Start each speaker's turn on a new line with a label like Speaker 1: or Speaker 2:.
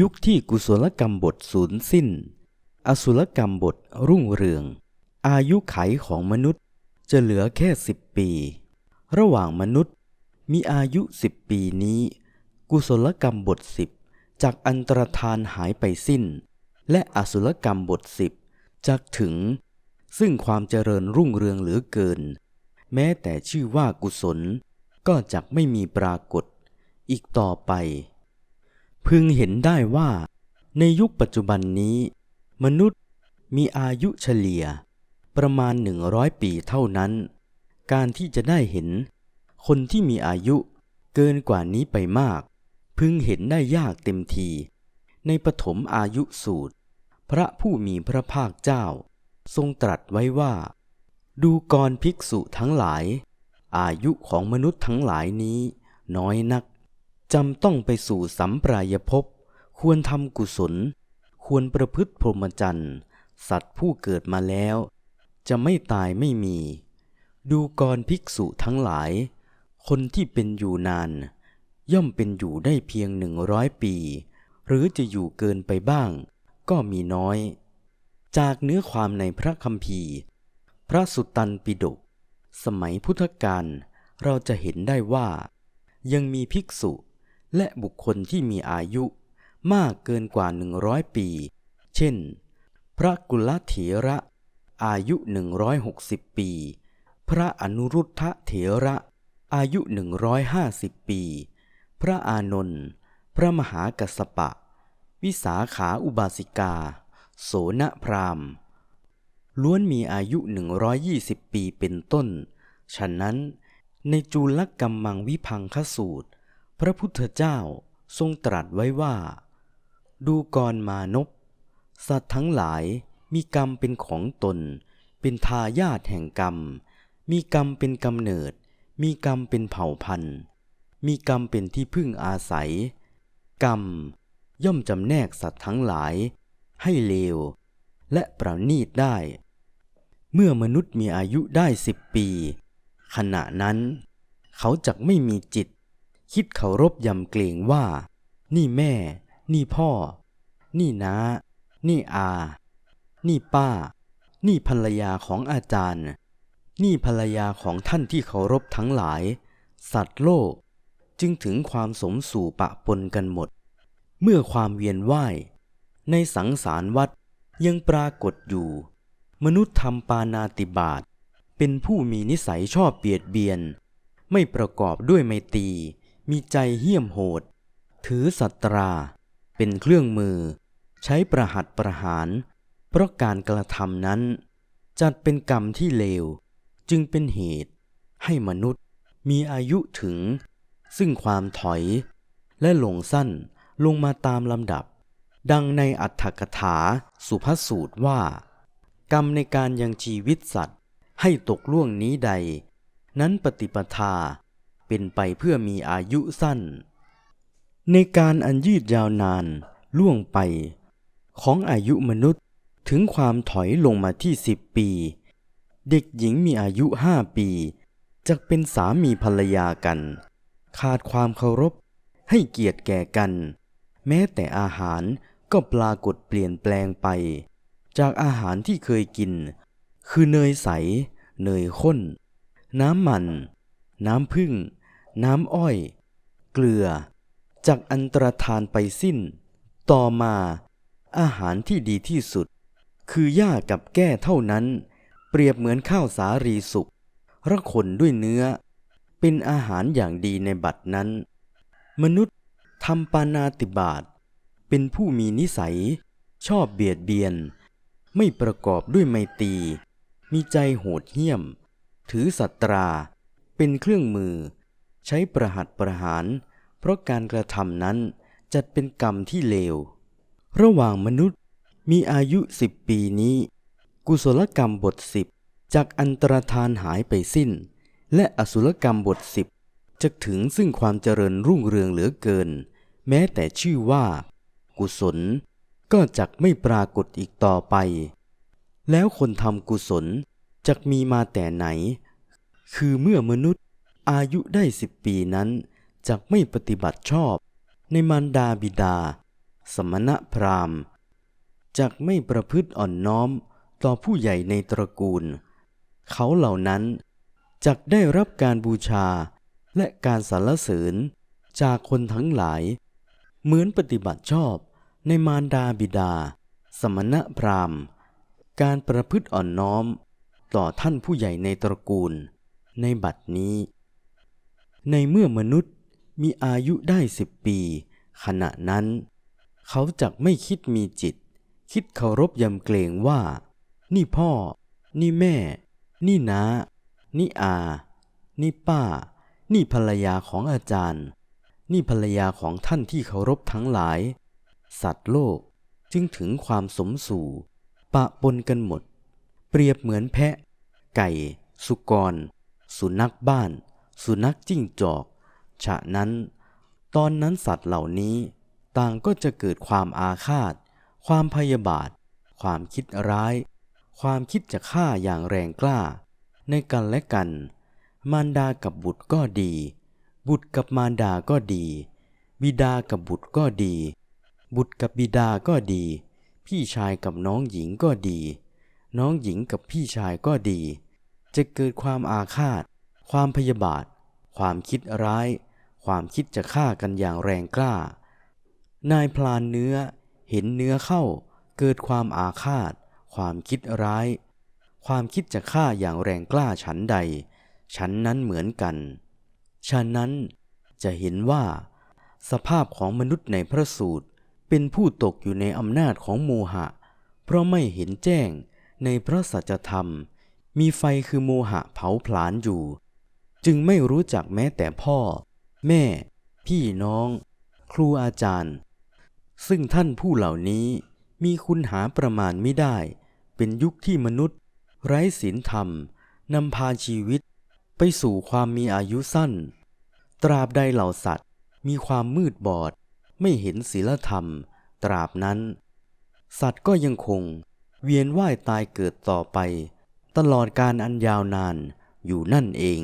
Speaker 1: ยุคที่กุศลกรรมบทสูญสิ้น อสุลกรรมบทรุ่งเรือง อายุไขของมนุษย์จะเหลือแค่สิบปี ระหว่างมนุษย์มีอายุสิบปีนี้ กุศลกรรมบทสิบจากอันตรธานหายไปสิ้น และอสุลกรรมบทสิบจากถึง ซึ่งความเจริญรุ่งเรืองเหลือเกิน แม้แต่ชื่อว่ากุศลก็จักไม่มีปรากฏ อีกต่อไป พึงเห็นได้ว่า ในยุคปัจจุบันนี้ มนุษย์มีอายุเฉลี่ย ประมาณหนึ่งร้อยปีเท่านั้น การที่จะได้เห็น คนที่มีอายุเกินกว่านี้ไปมาก พึงเห็นได้ยากเต็มที ในปฐมอายุสูตร พระผู้มีพระภาคเจ้า ทรงตรัสไว้ว่า ดูกรภิกษุทั้งหลาย อายุของมนุษย์ทั้งหลายนี้น้อยนัก จำต้องไปสู่สัมปรายภพควรทำกุศล ควรประพฤติพรหมจรรย์ สัตว์ผู้เกิดมาแล้ว จะไม่ตายไม่มี ดูกรภิกษุทั้งหลาย คนที่เป็นอยู่นาน ย่อมเป็นอยู่ได้เพียงหนึ่งร้อยปี หรือจะอยู่เกินไปบ้าง ก็มีน้อย จากเนื้อความในพระคัมภีร์ พระสุตตันปิฎกสมัยพุทธกาลเราจะเห็นได้ว่า ยังมีภิกษุ และบุคคลที่มีอายุมากเกินกว่าหนึ่งร้อยปี เช่น พระกุลเถระ อายุหนึ่งร้อยหกสิบปี พระอนุรุทธเถระ อายุหนึ่งร้อยห้าสิบปี พระอานนท์พระมหากัสปะ วิสาขาอุบาสิกา โสนพรามล้วนมีอายุ 120 ปีเป็นต้น ฉะนั้นในจูลกรรมมังวิพังคสูตร พระพุทธเจ้าทรงตรัสไว้ว่า ดูกรมานพสัตว์ทั้งหลายมีกรรมเป็นของตน เป็นทายาทแห่งกรรม มีกรรมเป็นกำเนิด มีกรรมเป็นเผ่าพันธุ์ มีกรรมเป็นที่พึ่งอาศัย กรรมย่อมจำแนกสัตว์ทั้งหลาย ให้เลว และประณีตได้ เมื่อมนุษย์มีอายุได้สิบปี ขณะนั้น เขาจักไม่มีจิต คิดเคารพยำเกรงว่า นี่แม่ นี่พ่อ นี่น้า นี่อา นี่ป้า นี่ภรรยาของอาจารย์ นี่ภรรยาของท่านที่เคารพทั้งหลาย สัตว์โลก จึงถึงความสมสู่ปะปนกันหมด เมื่อความเวียนว่าย ในสังสารวัฏยังปรากฏอยู่ มนุษย์ทำปานาติบาตเป็นผู้มีนิสัยชอบเบียดเบียน ไม่ประกอบด้วยไมตรี มีใจเหี้ยมโหด ถือสัตรา เป็นเครื่องมือ ใช้ประหัตประหาร เพราะการกระทำนั้น จัดเป็นกรรมที่เลว จึงเป็นเหตุ ให้มนุษย์มีอายุถึง ซึ่งความถอย และหลงสั้นลงมาตามลำดับ ดังในอัตถกถาสุภสูตรว่า กรรมในการยังชีวิตสัตว์ให้ตกล่วงนี้ใด นั้นปฏิปทา เป็นไปเพื่อมีอายุสั้น ในการอันยืดยาวนานล่วงไป ของอายุมนุษย์ถึงความถอยลงมาที่สิบปี เด็กหญิงมีอายุห้าปีจะเป็นสามีภรรยากัน ขาดความเคารพให้เกียรติแก่กัน แม้แต่อาหารก็ปรากฏเปลี่ยนแปลงไป จากอาหารที่เคยกิน คือเนยใส เนยข้น น้ำมัน น้ำผึ้ง น้ำอ้อย เกลือ จากอันตรธานไปสิ้น ต่อมา อาหารที่ดีที่สุด คือหญ้ากับแก้เท่านั้น เปรียบเหมือนข้าวสารีสุกระคนด้วยเนื้อ เป็นอาหารอย่างดีในบัดนั้น มนุษย์ทำปานาติบาตเป็นผู้มีนิสัย ชอบเบียดเบียน ไม่ประกอบด้วยไมตรีมีใจโหดเหี้ยม ถือสัตรา เป็นเครื่องมือ ใช้ประหัตประหาร เพราะการกระทำนั้นจัดเป็นกรรมที่เลว ระหว่างมนุษย์มีอายุสิบปีนี้ กุศลกรรมบทสิบจากอันตรธานหายไปสิ้น และอสุรกรรมบทสิบจะถึงซึ่งความเจริญรุ่งเรืองเหลือเกิน แม้แต่ชื่อว่า กุศลก็จักไม่ปรากฏอีกต่อไป แล้วคนทำกุศลจักมีมาแต่ไหน คือเมื่อมนุษย์ อายุได้สิบปีนั้นจักไม่ปฏิบัติชอบ ในมารดาบิดา สมณพราหมณ์จักไม่ประพฤติอ่อนน้อมต่อผู้ใหญ่ในตระกูล เขาเหล่านั้นจักได้รับการบูชาและการสรรเสริญจากคนทั้งหลาย เหมือนปฏิบัติชอบในมารดาบิดา สมณพราหมณ์ การประพฤติอ่อนน้อม ต่อท่านผู้ใหญ่ในตระกูล ในบัดนี้ ในเมื่อมนุษย์มีอายุได้สิบปี ขณะนั้น เขาจักไม่คิดมีจิต คิดเคารพยำเกรงว่า นี่พ่อ นี่แม่ นี่น้า นี่อา นี่ป้า นี่ภรรยาของอาจารย์ นี่ภรรยาของท่านที่เคารพทั้งหลาย สัตว์โลกจึงถึงความสมสู่ปะปนกันหมด เปรียบเหมือนแพะ ไก่ สุกร สุนัขบ้าน สุนัขจิ้งจอก ฉะนั้น ตอนนั้นสัตว์เหล่านี้ ต่างก็จะเกิดความอาฆาต ความพยาบาท ความคิดร้าย ความคิดจะฆ่าอย่างแรงกล้า ในกันและกัน มารดากับบุตรก็ดี บุตรกับมารดาก็ดี บิดากับบุตรก็ดี บุตรกับบิดาก็ดี พี่ชายกับน้องหญิงก็ดี น้องหญิงกับพี่ชายก็ดี จะเกิดความอาฆาต ความพยาบาท ความคิดร้าย ความคิดจะฆ่ากันอย่างแรงกล้า นายพลานเนื้อเห็นเนื้อเข้า เกิดความอาฆาต ความคิดร้าย ความคิดจะฆ่าอย่างแรงกล้าฉันใด ฉันนั้นเหมือนกัน ฉะนั้นจะเห็นว่า สภาพของมนุษย์ในพระสูตรเป็นผู้ตกอยู่ในอำนาจของโมหะ เพราะไม่เห็นแจ้งในพระสัจธรรม มีไฟคือโมหะเผาผลาญอยู่ จึงไม่รู้จักแม้แต่พ่อ แม่ พี่น้อง ครูอาจารย์ ซึ่งท่านผู้เหล่านี้มีคุณหาประมาณไม่ได้ เป็นยุคที่มนุษย์ ไร้ศีลธรรมนำพาชีวิต ไปสู่ความมีอายุสั้น ตราบใดเหล่าสัตว์ มีความมืดบอด ไม่เห็นศีลธรรม ตราบนั้น สัตว์ก็ยังคง เวียนว่ายตายเกิดต่อไป ตลอดการอันยาวนานอยู่นั่นเอง